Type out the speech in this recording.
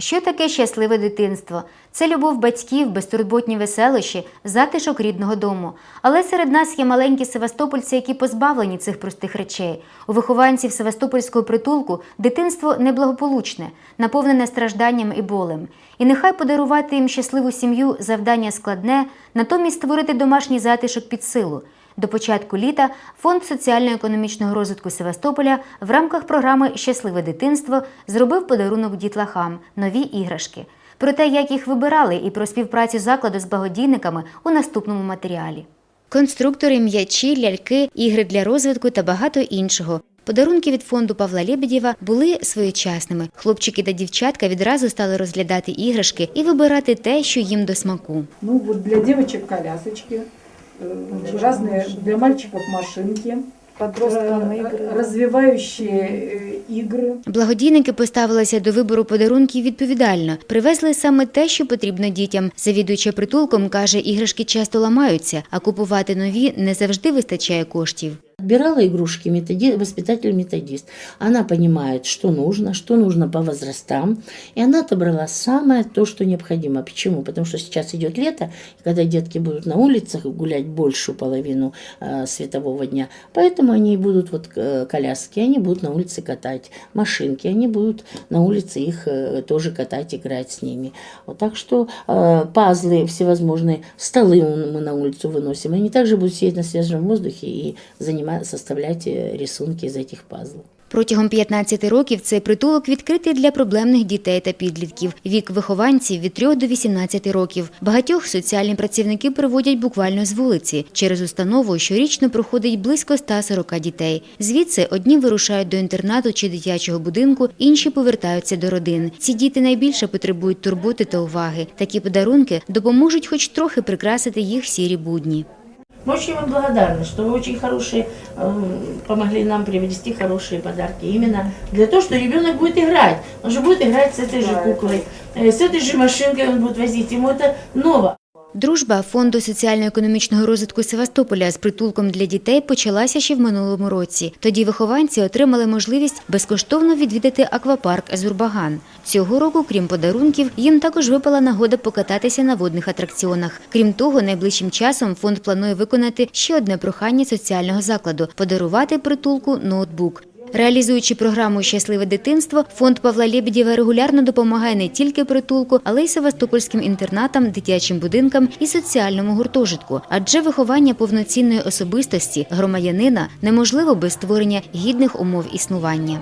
Що таке щасливе дитинство? Це любов батьків, безтурботні веселощі, затишок рідного дому. Але серед нас є маленькі севастопольці, які позбавлені цих простих речей. У вихованців Севастопольського притулку дитинство неблагополучне, наповнене стражданням і болем. І нехай подарувати їм щасливу сім'ю завдання складне, натомість створити домашній затишок під силу. До початку літа Фонд соціально-економічного розвитку Севастополя в рамках програми Щасливе дитинство зробив подарунок дітлахам нові іграшки. Про те, як їх вибирали, і про співпрацю закладу з благодійниками у наступному матеріалі. Конструктори, м'ячі, ляльки, ігри для розвитку та багато іншого. Подарунки від фонду Павла Лєбедєва були своєчасними. Хлопчики та дівчатка відразу стали розглядати іграшки і вибирати те, що їм до смаку. Ну вот для девочек колясочки, разные для мальчиков машинки, Подросткам э, игры. развивающие э, игры. Благодійники поставилися до вибору подарунків відповідально. Привезли саме те, що потрібно дітям. Завідуюча притулком каже, іграшки часто ламаються, а купувати нові не завжди вистачає коштів. Отбирала игрушки методи, воспитатель-методист. Она понимает, что нужно, что нужно по возрастам. И она отобрала самое то, что необходимо. Почему? Потому что сейчас идет лето, и когда детки будут на улицах гулять большую половину э, светового дня, поэтому они будут вот э, коляски, они будут на улице катать, машинки, они будут на улице их э, тоже катать, играть с ними. Вот так что э, пазлы всевозможные, столы мы на улицу выносим, они также будут сидеть на свежем воздухе и заниматься, составлять э, рисунки из этих пазлов. Протягом 15 років цей притулок відкритий для проблемних дітей та підлітків. Вік вихованців від 3 до 18 років. Багатьох соціальні працівники приводять буквально з вулиці. Через установу щорічно проходить близько 140 дітей. Звідси одні вирушають до інтернату чи дитячого будинку, інші повертаються до родин. Ці діти найбільше потребують турботи та уваги. Такі подарунки допоможуть хоч трохи прикрасити їх сірі будні. Мы очень вам благодарны, что вы очень хорошие, э, помогли нам привести хорошие подарки. Именно для того, что ребенок будет играть. Он же будет играть с этой же куклой, э, с этой же машинкой он будет возить. Ему это ново. Дружба фонду соціально-економічного розвитку Севастополя з притулком для дітей почалася ще в минулому році. Тоді вихованці отримали можливість безкоштовно відвідати аквапарк Азурбаган. Цього року, крім подарунків, їм також випала нагода покататися на водних атракціонах. Крім того, найближчим часом фонд планує виконати ще одне прохання соціального закладу подарувати притулку ноутбук. Реалізуючи програму Щасливе дитинство, фонд Павла Лєбідєва регулярно допомагає не тільки притулку, але й севастопольським інтернатам, дитячим будинкам і соціальному гуртожитку. Адже виховання повноцінної особистості громадянина неможливо без створення гідних умов існування.